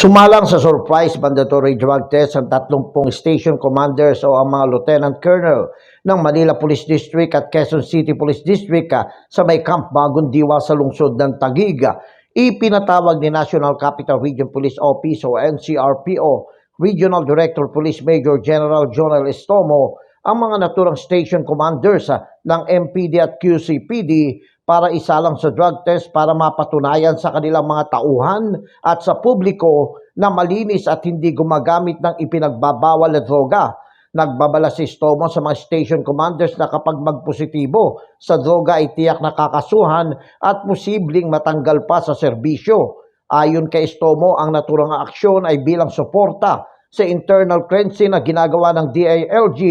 Sumalang sa surprise mandatory drug test ang 30 station commanders o ang mga lieutenant colonel ng Manila Police District at Quezon City Police District ah, sa may Camp Bagong Diwa sa lungsod ng Taguig. Ipinatawag ni National Capital Region Police Office o NCRPO Regional Director Police Major General Jonel Estomo ang mga naturang station commanders ah, ng MPD at QCPD para isalang sa drug test para mapatunayan sa kanilang mga tauhan at sa publiko na malinis at hindi gumagamit ng ipinagbabawal na droga. Nagbabala si Stomo sa mga station commanders na kapag magpositibo sa droga ay tiyak nakakasuhan at posibleng matanggal pa sa serbisyo. Ayon kay Stomo, ang naturang aksyon ay bilang suporta sa internal cleansing na ginagawa ng DILG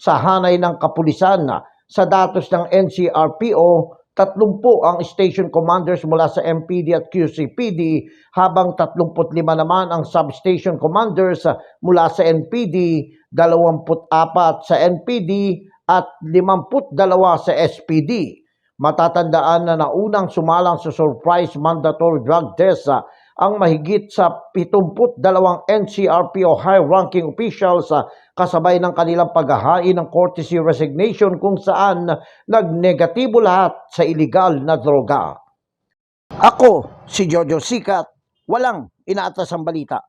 sa hanay ng kapulisan. Sa datos ng NCRPO, 30 ang station commanders mula sa MPD at QCPD habang 35 naman ang substation commanders mula sa NPD, 24 sa NPD at 52 sa SPD. Matatandaan na naunang sumalang sa surprise mandatory drug test ang mahigit sa 72 NCRPO high-ranking officials kasabay ng kanilang paghahain ng courtesy resignation kung saan nagnegatibo lahat sa illegal na droga. Ako, si Jojo Sikat, walang inaatas ang balita.